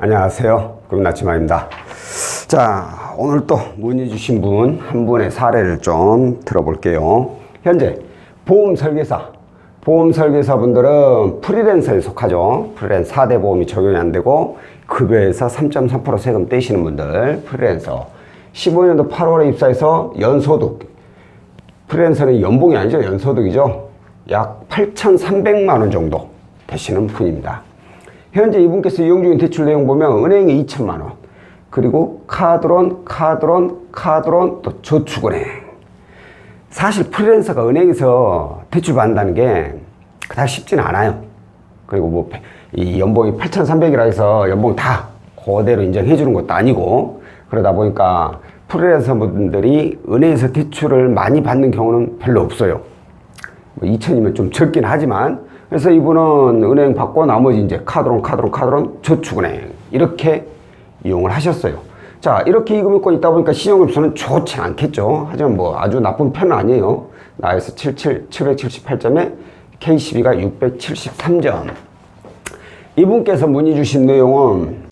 안녕하세요. 금나치마입니다. 자, 오늘 또 문의 주신 분 한 분의 사례를 좀 들어볼게요. 현재 보험 설계사, 보험 설계사 분들은 프리랜서에 속하죠. 프리랜서 4대 보험이 적용이 안 되고 급여에서 3.3% 세금 떼시는 분들 프리랜서 15년도 8월에 입사해서 연소득 프리랜서는 연봉이 아니죠. 연소득이죠. 약 8,300만 원 정도 되시는 분입니다. 현재 이분께서 이용 중인 대출 내용 보면 은행에 2천만 원, 그리고 카드론, 카드론, 카드론, 또 저축은행. 사실 프리랜서가 은행에서 대출 받는다는 게 그닥 쉽지는 않아요. 그리고 뭐 이 연봉이 8,300이라 해서 연봉 다 그대로 인정해 주는 것도 아니고 그러다 보니까 프리랜서 분들이 은행에서 대출을 많이 받는 경우는 별로 없어요. 뭐 2천이면 좀 적긴 하지만 그래서 이분은 은행 받고 나머지 이제 카드론 카드론 카드론 저축은행 이렇게 이용을 하셨어요. 자 이렇게 이금융권 있다 보니까 신용급수는 좋지 않겠죠. 하지만 뭐 아주 나쁜 편은 아니에요. 나에서 77 778점에 K12가 673점. 이분께서 문의 주신 내용은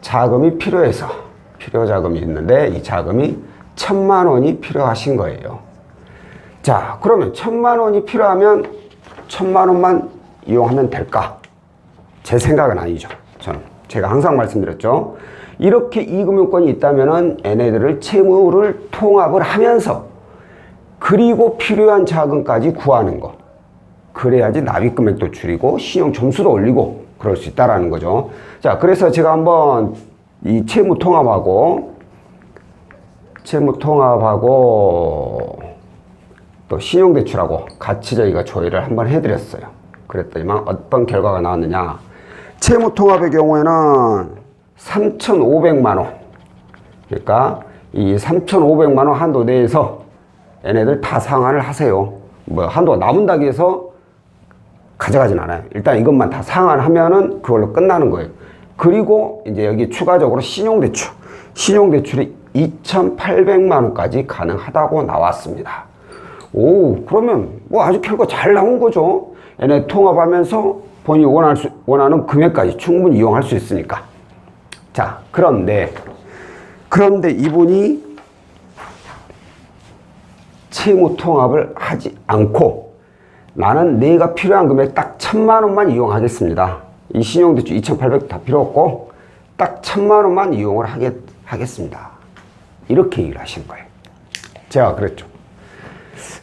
자금이 필요해서 필요 자금이 있는데 이 자금이 천만 원이 필요하신 거예요. 자, 그러면 천만 원이 필요하면 천만 원만 이용하면 될까? 제 생각은 아니죠. 저는 제가 항상 말씀드렸죠. 이렇게 이금융권이 있다면은 얘네들을 채무를 통합을 하면서 그리고 필요한 자금까지 구하는 거. 그래야지 납입 금액도 줄이고 신용 점수도 올리고 그럴 수 있다라는 거죠. 자, 그래서 제가 한번 이 채무 통합하고 채무 통합하고 또 신용대출하고 같이 저희가 조회를 한번 해드렸어요. 그랬더니만 어떤 결과가 나왔느냐. 채무통합의 경우에는 3,500만 원. 그러니까 이 3,500만 원 한도 내에서 얘네들 다 상환을 하세요. 뭐 한도가 남은다고 해서 가져가진 않아요. 일단 이것만 다 상환하면은 그걸로 끝나는 거예요. 그리고 이제 여기 추가적으로 신용대출. 신용대출이 2,800만 원까지 가능하다고 나왔습니다. 오, 그러면 뭐 아주 결과 잘 나온 거죠. 얘네 통합하면서 본인이 원할 수, 원하는 금액까지 충분히 이용할 수 있으니까. 자, 그런데, 그런데 이분이 채무 통합을 하지 않고 나는 내가 필요한 금액 딱 천만 원만 이용하겠습니다. 이 신용대출 2,800다 필요 없고 딱 천만 원만 이용을 하겠, 하겠습니다. 이렇게 얘기를 하신 거예요. 제가 그랬죠.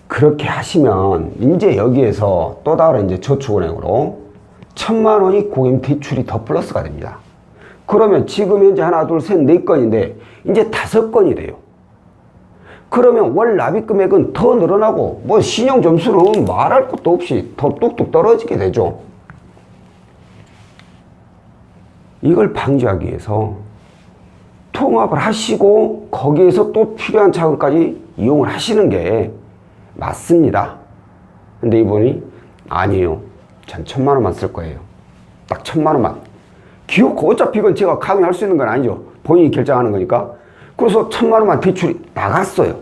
그렇게 하시면 이제 여기에서 또 다른 이제 저축은행으로 천만 원이 고객 대출이 더 플러스가 됩니다. 그러면 지금 현재 하나, 둘, 셋, 네 건인데 이제 다섯 건이 돼요. 그러면 월 납입 금액은 더 늘어나고 뭐 신용 점수는 말할 것도 없이 더 뚝뚝 떨어지게 되죠. 이걸 방지하기 위해서 통합을 하시고 거기에서 또 필요한 자금까지 이용을 하시는 게 맞습니다. 근데 이분이 아니에요. 전 천만 원만 쓸 거예요. 딱 천만 원만. 기어코 어차피 이건 제가 강요할 수 있는 건 아니죠. 본인이 결정하는 거니까. 그래서 천만 원만 대출이 나갔어요.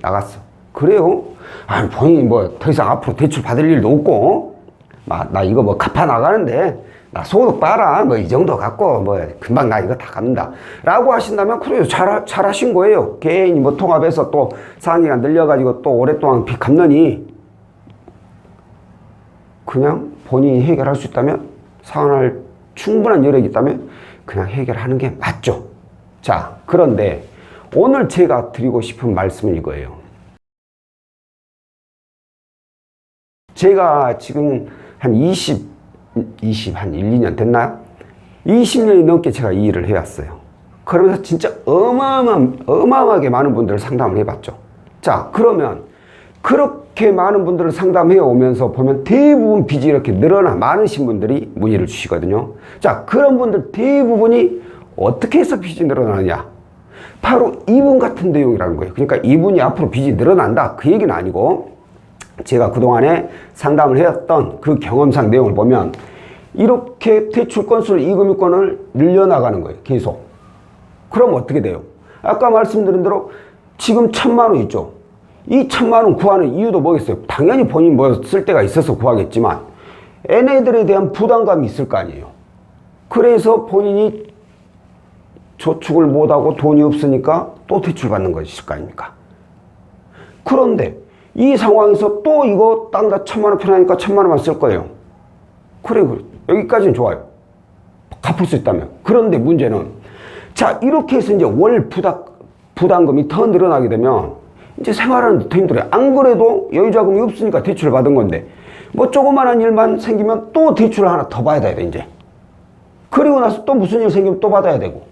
나갔어. 그래요? 아, 본인이 뭐 더 이상 앞으로 대출 받을 일도 없고, 나, 나 이거 뭐 갚아 나가는데, 나 소득 봐라. 뭐 이 정도 갖고, 뭐 금방 나 이거 다 갚는다. 라고 하신다면, 그래요. 잘, 잘 하신 거예요. 개인이 뭐 통합해서 또 상기가 늘려가지고 또 오랫동안 빚 갚느니, 그냥 본인이 해결할 수 있다면, 상환할 충분한 여력이 있다면, 그냥 해결하는 게 맞죠. 자, 그런데 오늘 제가 드리고 싶은 말씀은 이거예요. 제가 지금 한 20, 20, 한 1, 2년 됐나요? 20년이 넘게 제가 이 일을 해왔어요. 그러면서 진짜 어마어마한, 어마어마하게 많은 분들을 상담을 해봤죠. 자, 그러면 그렇게 많은 분들을 상담해 오면서 보면 대부분 빚이 이렇게 늘어나 많으신 분들이 문의를 주시거든요. 자, 그런 분들 대부분이 어떻게 해서 빚이 늘어나느냐? 바로 이분 같은 내용이라는 거예요. 그러니까 이분이 앞으로 빚이 늘어난다. 그 얘기는 아니고 제가 그동안에 상담을 해왔던 그 경험상 내용을 보면 이렇게 대출 건수를 이금융권을 늘려나가는 거예요. 계속. 그럼 어떻게 돼요? 아까 말씀드린 대로 지금 천만 원 있죠. 이 천만 원 구하는 이유도 뭐겠어요? 당연히 본인 뭐쓸 데가 있어서 구하겠지만 얘네들에 대한 부담감이 있을 거 아니에요. 그래서 본인이 저축을 못하고 돈이 없으니까 또 대출받는 것일 거 아닙니까? 그런데 이 상황에서 또 이거 땅다 천만 원 필요하니까 천만 원만 쓸 거예요. 그래, 그래. 여기까지는 좋아요. 갚을 수 있다면. 그런데 문제는 자, 이렇게 해서 이제 월 부담, 부담금이 더 늘어나게 되면 이제 생활하는데 더 힘들어요. 안 그래도 여유자금이 없으니까 대출을 받은 건데 뭐 조그마한 일만 생기면 또 대출을 하나 더 받아야 돼, 이제. 그리고 나서 또 무슨 일 생기면 또 받아야 되고.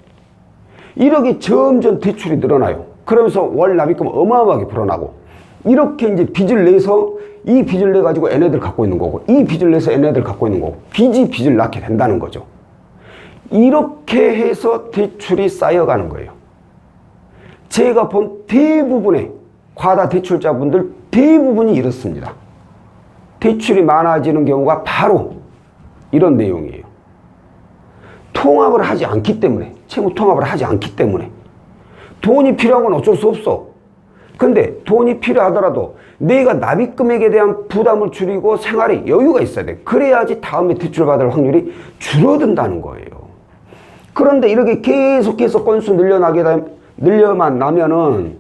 이렇게 점점 대출이 늘어나요. 그러면서 월 납입금 어마어마하게 불어나고. 이렇게 이제 빚을 내서 이 빚을 내 가지고 얘네들 갖고 있는 거고 이 빚을 내서 얘네들 갖고 있는 거고 빚이 빚을 낳게 된다는 거죠. 이렇게 해서 대출이 쌓여가는 거예요. 제가 본 대부분의 과다 대출자분들 대부분이 이렇습니다. 대출이 많아지는 경우가 바로 이런 내용이에요. 통합을 하지 않기 때문에, 채무 통합을 하지 않기 때문에. 돈이 필요한 건 어쩔 수 없어. 근데 돈이 필요하더라도 내가 납입금액에 대한 부담을 줄이고 생활에 여유가 있어야 돼. 그래야지 다음에 대출받을 확률이 줄어든다는 거예요. 그런데 이렇게 계속해서 건수 늘려나게 되, 늘려만 나면은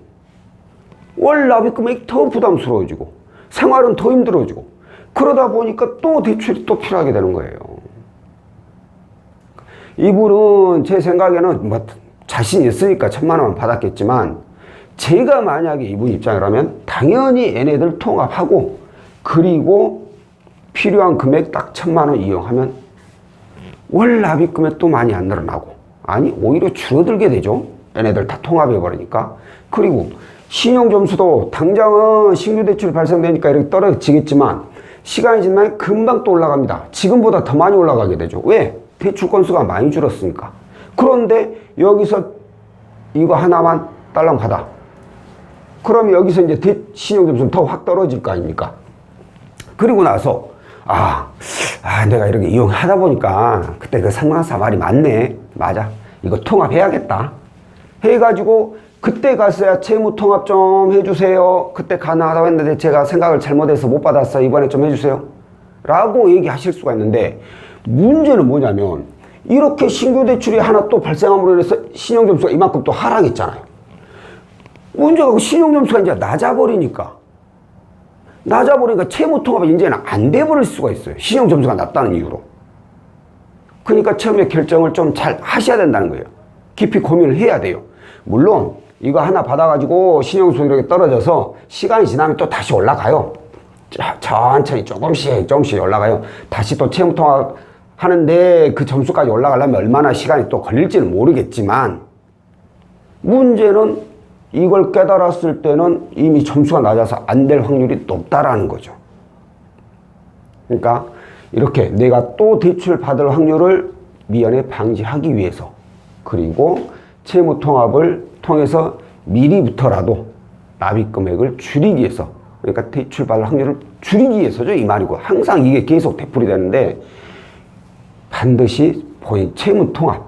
월 납입금액이 더 부담스러워지고 생활은 더 힘들어지고 그러다 보니까 또 대출이 또 필요하게 되는 거예요. 이분은 제 생각에는 뭐 자신 있으니까 천만 원만 받았겠지만 제가 만약에 이분 입장이라면 당연히 얘네들 통합하고 그리고 필요한 금액 딱 천만 원 이용하면 월 납입 금액 또 많이 안 늘어나고 아니 오히려 줄어들게 되죠. 얘네들 다 통합해 버리니까 그리고 신용 점수도 당장은 신규 대출 발생되니까 이렇게 떨어지겠지만 시간이 지나면 금방 또 올라갑니다. 지금보다 더 많이 올라가게 되죠. 왜? 대출 건수가 많이 줄었으니까. 그런데 여기서 이거 하나만 딸랑 받아. 그럼 여기서 이제 대, 신용 점수는 더 확 떨어질 거 아닙니까? 그리고 나서 아, 아 내가 이렇게 이용하다 보니까 그때 그 상관사 말이 맞네. 맞아. 이거 통합해야겠다. 해가지고 그때 갔어야 채무 통합 좀 해주세요. 그때 가능하다고 했는데 제가 생각을 잘못해서 못 받았어. 이번에 좀 해주세요. 라고 얘기하실 수가 있는데 문제는 뭐냐면 이렇게 신규 대출이 하나 또 발생함으로 인해서 신용점수가 이만큼 또 하락했잖아요. 문제가 그 신용점수가 이제 낮아버리니까 낮아버리니까 채무통합이 이제는 안 돼버릴 수가 있어요. 신용점수가 낮다는 이유로. 그러니까 처음에 결정을 좀 잘 하셔야 된다는 거예요. 깊이 고민을 해야 돼요. 물론 이거 하나 받아가지고 신용수익 이렇게 떨어져서 시간이 지나면 또 다시 올라가요. 자, 천천히 조금씩 조금씩 올라가요. 다시 또 채무통합 하는데 그 점수까지 올라가려면 얼마나 시간이 또 걸릴지는 모르겠지만 문제는 이걸 깨달았을 때는 이미 점수가 낮아서 안 될 확률이 높다라는 거죠. 그러니까 이렇게 내가 또 대출 받을 확률을 미연에 방지하기 위해서 그리고 채무 통합을 통해서 미리부터라도 납입 금액을 줄이기 위해서 그러니까 대출 받을 확률을 줄이기 위해서죠 이 말이고 항상 이게 계속 되풀이 되는데 반드시 본인 채무 통합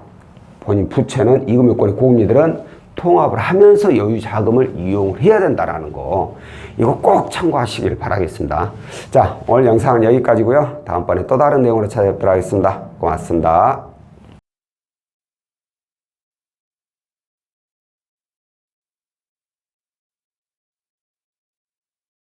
본인 부채는 이금융권의 고금리들은 통합을 하면서 여유 자금을 이용을 해야 된다라는 거 이거 꼭 참고하시길 바라겠습니다. 자 오늘 영상은 여기까지고요. 다음번에 또 다른 내용으로 찾아뵙도록 하겠습니다. 고맙습니다.